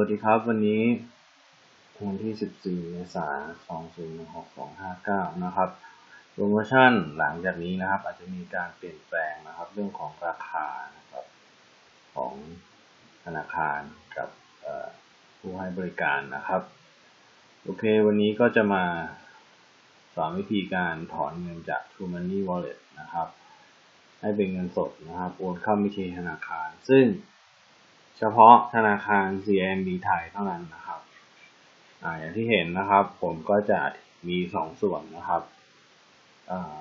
วัสดีครับ วันนี้วันที่ 14 เมษายน 2016-259 นะครับ โปรโมชั่นหลังจากนี้นะครับ อาจจะมีการเปลี่ยนแปลงนะครับ เรื่องของราคานะครับของธนาคารกับผู้ให้บริการนะครับ โอเค วันนี้ก็จะมาสอนวิธีการถอนเงินจาก True Money Wallet นะครับ ให้เป็นเงินสดนะครับ โอนเข้าบัญชีธนาคาร ซึ่ง เฉพาะธนาคาร CIMB ไทยเท่านั้นนะครับออย่างที่เห็นนะครับ ผมก็จะมีสองส่วนนะครับ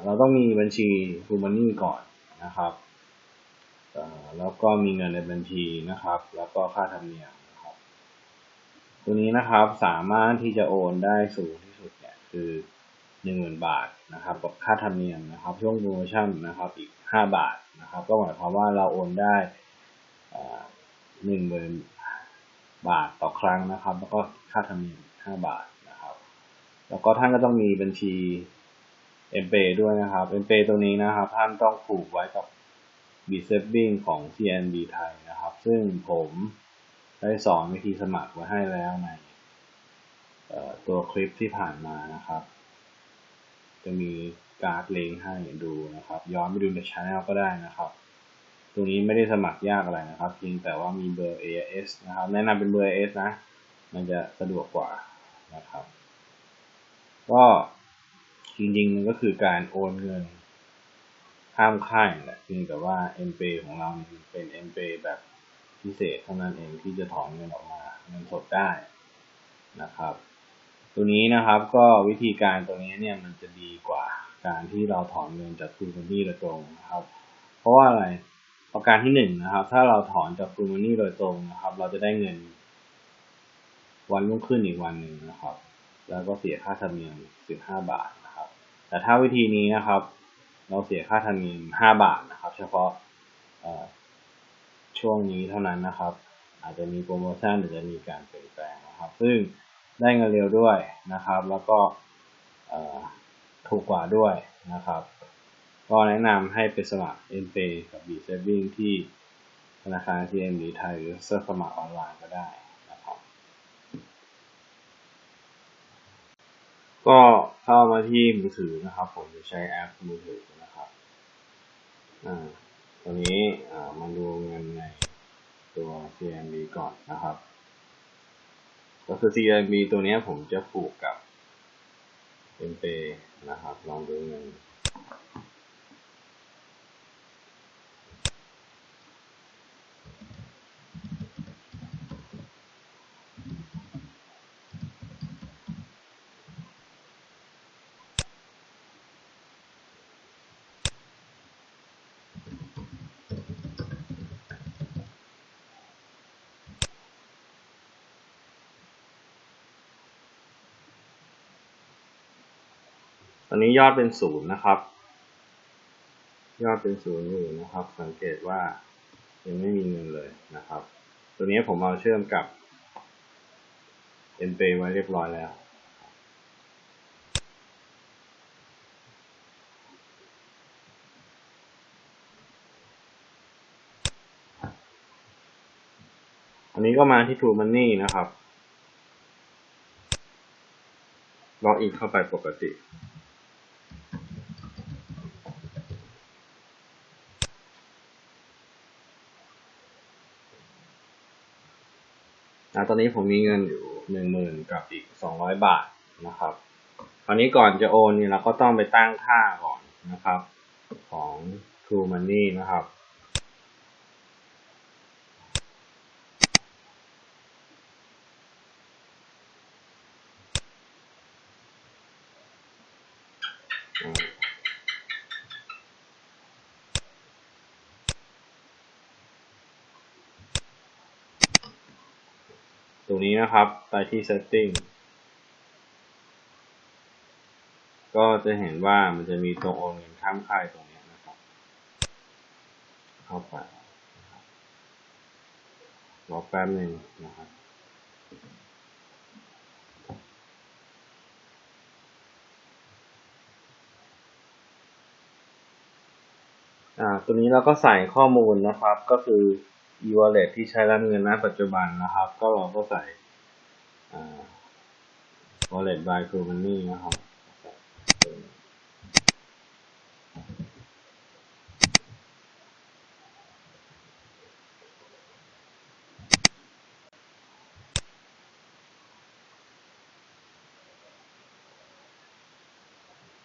เราต้องมีบัญชี True Money ก่อนนะครับแล้วก็มีเงินในบัญชีนะครับ แล้วก็ค่าธรรมเนียมนะครับตัวนี้นะครับสามารถที่จะโอนได้สูงที่สุดเนี่ยคือหนึ่งหมื่นบาทนะครับกับค่าธรรมเนียมนะครับ ช่วงโปรโมชั่นนะครับอีกห้าบาทนะครับ ก็หมายความว่าเราโอนได้ หนึ่งหมื่นบาทต่อครั้งนะครับ แล้วก็ค่าธรรมเนียมห้าบาทนะครับ แล้วก็ท่านก็ต้องมีบัญชี m p a y ด้วยนะครับ m p a y ตัวนี้นะครับ ท่านต้องผูกไว้กับ b s a v i n g ของ CNB ไทยนะครับ ซึ่งผมได้สอนวิธีสมัครไว้ให้แล้วในตัวคลิปที่ผ่านมานะครับ จะมีการ์ดเลงให้ดูนะครับ ย้อนไปดูในช anel ก็ได้นะครับ ตรงนี้ไม่ได้สมัครยากอะไรนะครับเพียงแต่ว่ามีเบอร์ AIS นะครับ แนะนำเป็นเบอร์ AIS นะ มันจะสะดวกกว่านะครับ ก็จริงๆมันก็คือการโอนเงินข้ามค่ายแหละเพียงแต่ว่า m p a ของเราเป็น m p a แบบพิเศษเท่านั้นเองที่จะถอนเงินออกมาเงินสดได้นะครับ ตัวนี้นะครับก็วิธีการตัวนี้เนี่ยมันจะดีกว่าการที่เราถอนเงินจากคูบันดี้โดยตรงนะครับ เพราะว่าอะไร ประการที่หนึ่งนะครับ ถ้าเราถอนจาก True Money โดยตรงนะครับ เราจะได้เงิน วันรุ่งขึ้นอีกวันหนึ่งนะครับ แล้วก็เสียค่าธรรมเนียม 15 บาทนะครับ แต่ถ้าวิธีนี้นะครับ เราเสียค่าธรรมเนียม 5 บาทนะครับ เฉพาะช่วงนี้เท่านั้นนะครับ อาจจะมีโปรโมชั่นหรือจะมีการเปลี่ยนแปลงนะครับ ซึ่งได้เงินเร็วด้วยนะครับ แล้วก็ถูกกว่าด้วยนะครับ ก็แนะนำให้ไปสมัคร m p a y กับ b s a v i n g ที่ธนาคาร TMB ไทยหรือสมัครออนไลน์ก็ได้นะครับ ก็เข้ามาที่มือถือนะครับ ผมจะใช้แอปมือถือนะครับอ่าตัวนี้อ่ามาดูเงินในตัว CMB ก่อนนะครับ ก็คือ CMB ตัวนี้ผมจะผูกกับ m p a นะครับ ลองดูเงิน อนนี้ยอดเป็นศูนย์นะครับ ยอดเป็นศูนย์อยู่นะครับ สังเกตว่ายังไม่มีเงินเลยนะครับ ตัวนี้ผมเอาเชื่อมกับ m p a y ไว้เรียบร้อยแล้วอันนี้ก็มาที่ True Money นะครับ ล็อกอินเข้าไปปกติ ตอนนี้ผมมีเงินอยู่หนึ่งหมื่นกับอีกสองร้อยบาทนะครับคราวนี้ก่อนจะโอนเนี่ยเราก็ต้องไปตั้งค่าก่อนนะครับ ของ True Money นะครับ ตรงนี้นะครับ ไปที่ setting ก็จะเห็นว่ามันจะมีตรงโอนเงินข้ามค่ายตรงนี้นะครับ เข้าไปรอแป๊บหนึ่งนะครับอ่าตัวนี้เราก็ใส่ข้อมูลนะครับก็คือ e-wallet ที่ใช้รับเงินณปัจจุบันนะครับ ก็เราก็ใส่ wallet by True Money นะครับ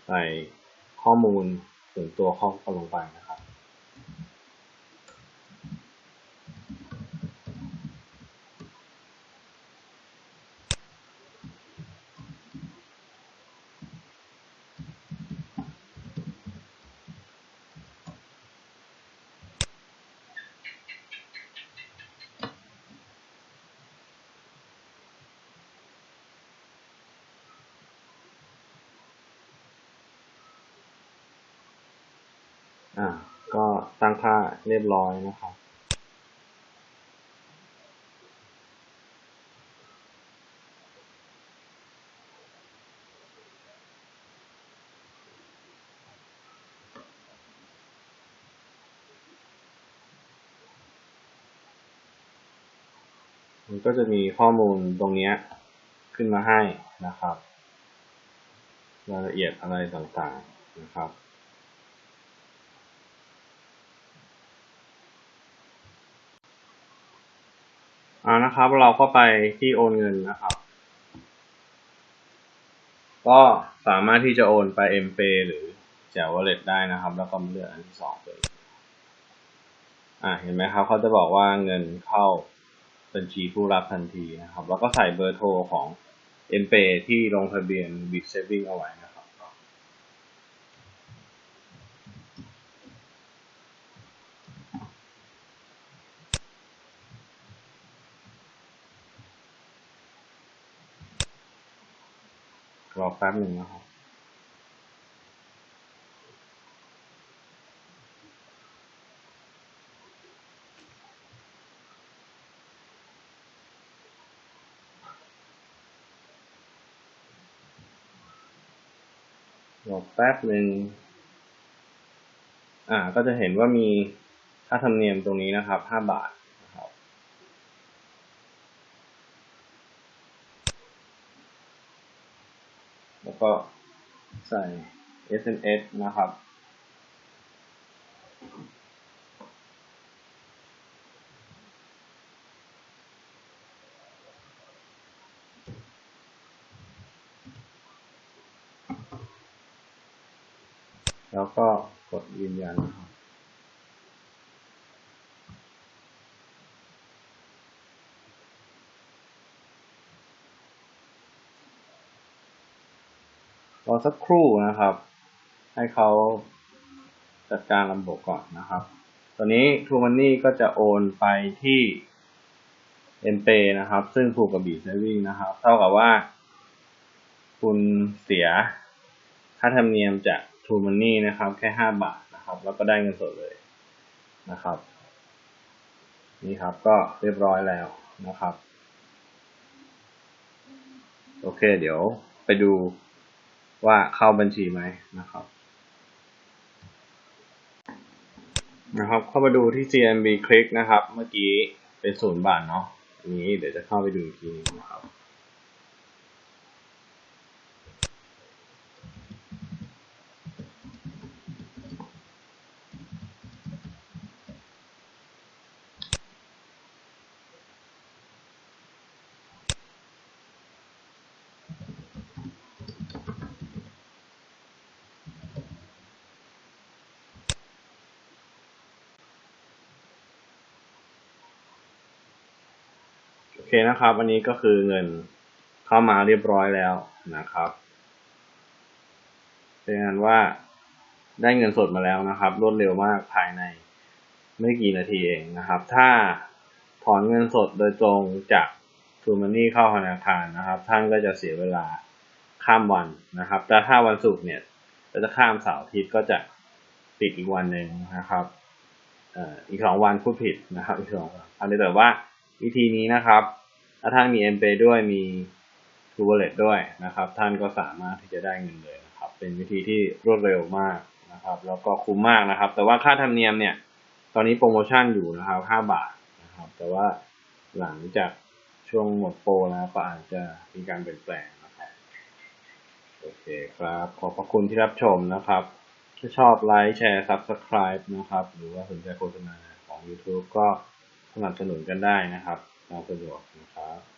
ใส่ข้อมูลส่วนตัวเข้าลงไป อ่า ก็ตั้งค่าเรียบร้อยนะครับ มันก็จะมีข้อมูลตรงนี้ขึ้นมาให้นะครับ รายละเอียดอะไรต่างๆนะครับ นะครับ เราก็ไปที่โอนเงินนะครับ ก็สามารถที่จะโอนไป m p a y หรือแจว wallet ได้นะครับ แล้วก็มาเลือกอันที่สองเลยอ่าเห็นไหมครับ เขาจะบอกว่าเงินเข้าบัญชีผู้รับทันทีนะครับ แล้วก็ใส่เบอร์โทรของ m p a y ที่ลงทะเบียน Bit Saving เอาไว้นะครับ รอ แป๊บหนึ่งนะครับรอแป๊บหนึ่งอ่า ก็จะเห็นว่ามีค่าธรรมเนียมตรงนี้นะครับห้าบาทนะครับ แล้ว ก็ใส่ SMS นะครับ แล้วก็กดยืนยันนะครับ สักครู่นะครับ ให้เขาจัดการระบบก่อนนะครับ ตอนนี้ True Money ก็จะโอนไปที่ m p a y นะครับ ซึ่งผูกกับ b ี Saving นะครับ เท่ากับว่า คุณเสียค่าธรรมเนียมจาก True Money นะครับ แค่ห้าบาทนะครับ แล้วก็ได้เงินสดเลยนะครับ นี่ครับก็เรียบร้อยแล้วนะครับ โอเค เดี๋ยวไปดู ว่าเข้าบัญชีไหมนะครับนะครับ เข้ามาดูที่ GMB คลิกนะครับ เมื่อกี้เป็นศูนย์บาทเนาะอันนี้เดี๋ยวจะเข้าไปดูอีกทีนะครับ เคนะครับ อันนี้ก็คือเงินเข้ามาเรียบร้อยแล้วนะครับเป็นงานว่าได้เงินสดมาแล้วนะครับ รวดเร็วมากภายในไม่กี่นาทีเองนะครับ ถ้าถอนเงินสดโดยตรงจากทูมันนี่เข้าธนาคารนะครับ ท่านก็จะเสียเวลาข้ามวันนะครับ แต่ถ้าวันศุกร์เนี่ยจะข้ามเสาร์อาทิตย์ก็จะปิดอีกวันหนึ่งนะครับอีกสองวันพูดผิดนะครับอีกสองวันอันนี้แต่ว่าวิธีนี้นะครับ ถ้าท่านมี m p a y ด้วยมี True Wallet ด้วยนะครับ ท่านก็สามารถที่จะได้เงินเลยนะครับ เป็นวิธีที่รวดเร็วมากนะครับ แล้วก็คุ้มมากนะครับ แต่ว่าค่าธรรมเนียมเนี่ย ตอนนี้โปรโมชั่นอยู่นะครับ5บาทนะครับ แต่ว่าหลังจากช่วงหมดโปรแล้วก็อาจจะมีการเปลี่ยนแปลงนะครับโอเคครับ ขอบพระคุณที่รับชมนะครับ ถ้าชอบไลค์แชร์ Subscribe นะครับ หรือว่าสนใจโฆษณาของ YouTube ก็สนับสนุนกันได้นะครับ ตามสะดวกนะครับ